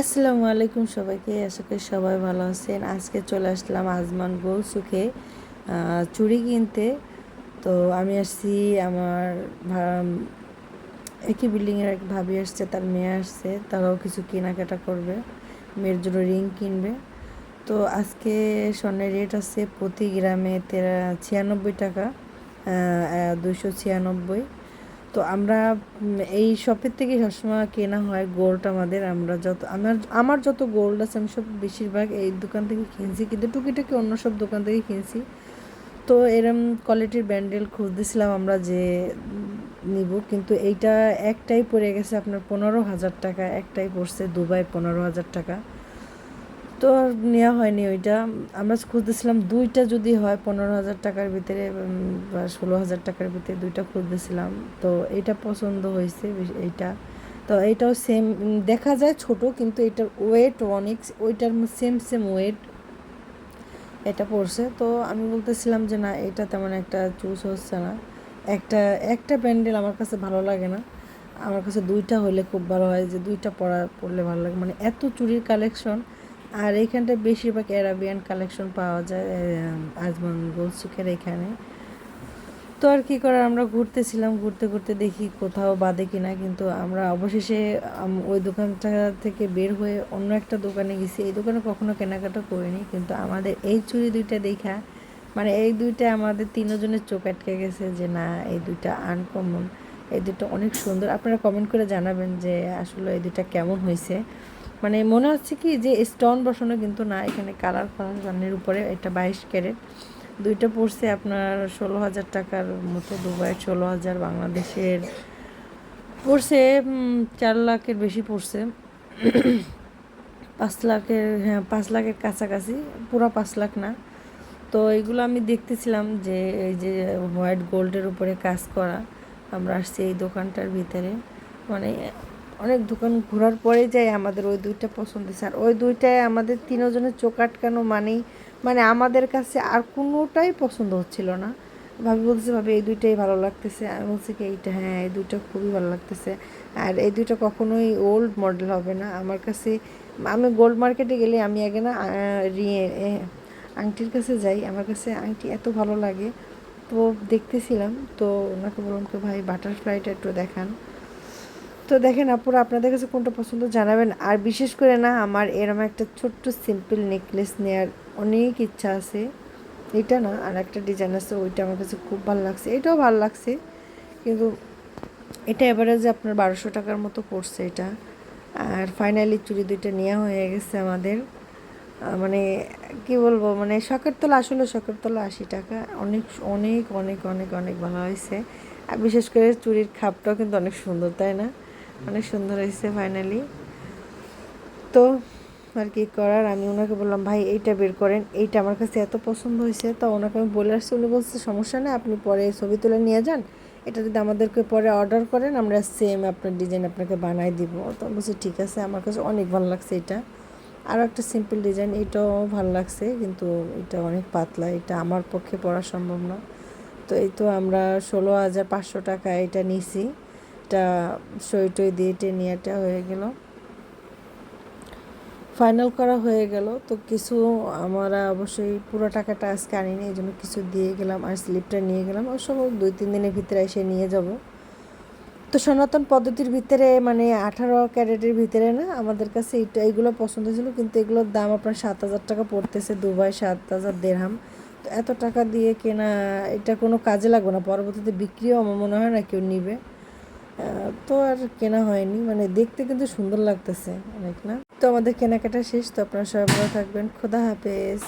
আসসালামু আলাইকুম সবাইকে, আশা করি সবাই ভালো আছেন। আজকে চলে আসলাম আজমান গোল সুখে চুড়ি কিনতে। তো আমি আসছি, আমার একই বিল্ডিংয়ের এক ভাবি আসছে, তার মেয়ে আসছে, তারাও কিছু কেনাকাটা করবে, মেয়ের জন্য রিং কিনবে। তো আজকে স্বর্ণের রেট আছে প্রতি গ্রামে তেরা, ছিয়ানব্বই টাকা দুশো ছিয়ানব্বই। তো আমরা এই শপের থেকে সবসময় কেনা হয় গোল্ড আমাদের। আমরা যত, আমার আমার যত গোল্ড আছে আমি সব বেশিরভাগ এই দোকান থেকে কিনছি। কিন্তু টুকিটাকি অন্য সব দোকান থেকে কিনছি। তো এরম কোয়ালিটির ব্যান্ডেল খুঁজতেছিলাম আমরা যে নিব। কিন্তু এইটা একটাই পড়ে গেছে আপনার পনেরো হাজার টাকা, একটাই পড়ছে দুবাই পনেরো হাজার টাকা। তো নেওয়া হয়নি ওইটা। আমরা খুঁজতেছিলাম দুইটা যদি হয়, পনেরো হাজার টাকার ভিতরে বা ষোলো হাজার টাকার ভিতরে দুইটা খুঁজতেছিলাম। তো এটা পছন্দ হয়েছে এইটা। তো এইটাও সেম দেখা যায় ছোট, কিন্তু এটার ওয়েট অনেক, ওইটার সেম সেম ওয়েট এটা পড়ছে। তো আমি বলতেছিলাম যে না, এটা তেমন একটা চুজ হচ্ছে না। একটা একটা প্যান্ডেল আমার কাছে ভালো লাগে না। আমার কাছে দুইটা হলে খুব ভালো হয়, যে দুইটা পরা পড়লে ভালো লাগে। মানে এত চুরির কালেকশন আর এইখানটায় বেশিরভাগ অ্যারাবিয়ান কালেকশন পাওয়া যায় আজমান গোলসুকের এখানে। তো আর কী করার, আমরা ঘুরতেছিলাম, ঘুরতে ঘুরতে দেখি কোথাও বাদে কিনা, কিন্তু আমরা অবশেষে ওই দোকানটা থেকে বের হয়ে অন্য একটা দোকানে গেছি। এই দোকানে কখনো কেনাকাটা করিনি, কিন্তু আমাদের এই চুরি দুইটা দেখা মানে এই দুইটা আমাদের তিনজনের চোখ আটকে গেছে যে না, এই দুইটা আনকমন এই দুটো অনেক সুন্দর। আপনারা কমেন্ট করে জানাবেন যে আসলে এই দুইটা কেমন হয়েছে। মানে মনে হচ্ছে কি যে স্টোন বসানো কিন্তু না, এখানে কালার কালার উপরে এটা বাইশ ক্যারেট। দুইটা পড়ছে আপনার ষোলো হাজার টাকার মতো দুবাইয়ের ষোলো হাজার, বাংলাদেশের পড়ছে চার লাখের বেশি পড়ছে। পাঁচ লাখের হ্যাঁ পাঁচ লাখের কাছাকাছি, পুরো পাঁচ লাখ না। তো এগুলো আমি দেখতেছিলাম যে এই যে হোয়াইট গোল্ডের উপরে কাজ করা, আমরা আসছি এই দোকানটার ভিতরে। মানে অনেক দোকান ঘোরার পরে যাই আমাদের ওই দুইটা পছন্দ হয়েছে। আর ওই দুইটায় আমাদের তিনজনের চোখ আটকানো মানেই মানে আমাদের কাছে আর কোনোটাই পছন্দ হচ্ছিল না। ভাবি বলছে ভাবি, এই দুইটাই ভালো লাগতেছে। আমি বলছি কি, এইটা হ্যাঁ এই দুইটা খুবই ভালো লাগতেছে। আর এই দুইটা কখনোই ওল্ড মডেল হবে না। আমার কাছে, আমি গোল্ড মার্কেটে গেলে আমি আগে না আংটির কাছে যাই। আমার কাছে আংটি এত ভালো লাগে। তো দেখতেছিলাম। তো ওনাকে বললাম কি, ভাই বাটারফ্লাইটা একটু দেখান। তো দেখেন আপুরা, আপনাদের কাছে কোনটা পছন্দ জানাবেন? আর বিশেষ করে না, আমার এরম একটা ছোট্ট সিম্পল নেকলেস নেওয়ার অনেক ইচ্ছা আছে। এটা না আর একটা ডিজাইন আছে, ওইটা আমার কাছে খুব ভালো লাগছে। এটাও ভালো লাগছে, কিন্তু এটা এভারেজে আপনার বারোশো টাকার মতো পড়ছে এটা। আর ফাইনালি চুড়ি দুইটা নেওয়া হয়ে গেছে আমাদের। মানে কি বলব মানে শখের তোলা আসলে শখের তোলা আশি টাকা। অনেক অনেক অনেক অনেক অনেক ভালো হয়েছে। আর বিশেষ করে চুড়ির খাপটাও কিন্তু অনেক সুন্দর, তাই না? অনেক সুন্দর হয়েছে ফাইনালি তো আর কি করার? আমি ওনাকে বললাম, ভাই, এইটা বের করেন। এইটা আমার কাছে এত পছন্দ হয়েছে। তো ওনাকে আমি বলে আসছি, উনি বলছে, সমস্যা নেই, আপনি পরে ছবি তুলে নিয়ে যান। এটা যদি আমাদেরকে পরে অর্ডার করেন, আমরা সেম আপনার ডিজাইন আপনাকে বানাই দিব। তো বলছি, ঠিক আছে, আমার কাছে অনেক ভালো লাগছে এটা। আরও একটা সিম্পল ডিজাইন এটাও ভালো লাগছে, কিন্তু এটা অনেক পাতলা, এটা আমার পক্ষে পড়া সম্ভব না। তো এই তো আমরা ষোলো হাজার পাঁচশো টাকা এটা নিছি। এটা সই টই দিয়ে টেনিয়াটা হয়ে গেল। ফাইনাল করা হয়ে গেল। তো কিছু আমরা অবশ্যই পুরো টাকাটা আজকে আনিনি, এই জন্য কিছু দিয়ে গেলাম আর স্লিপটা নিয়ে গেলাম। অবশ্য দুই, তিন দিনের ভিতরে এসে নিয়ে যাব। তো সনাতন পদ্ধতির ভিতরে মানে আঠারো ক্যারেটের ভিতরে না, আমাদের কাছে এইটা এইগুলো পছন্দ ছিল কিন্তু এগুলোর দাম আপনার সাত হাজার টাকা পড়তেছে, দুবাই সাত হাজার দেড়হাম। তো এত টাকা দিয়ে কেনা, এটা কোনো কাজে লাগবে না, পরবর্তীতে বিক্রিও আমার মনে হয় না কেউ নিবে। তো আর কেনা হয়নি মানে দেখতে কিন্তু সুন্দর লাগতেছে, অনেক না? তো আমাদের কেনাকাটা শেষ, তো আপনারা সবাই ভালো থাকবেন, খোদা হাফেজ।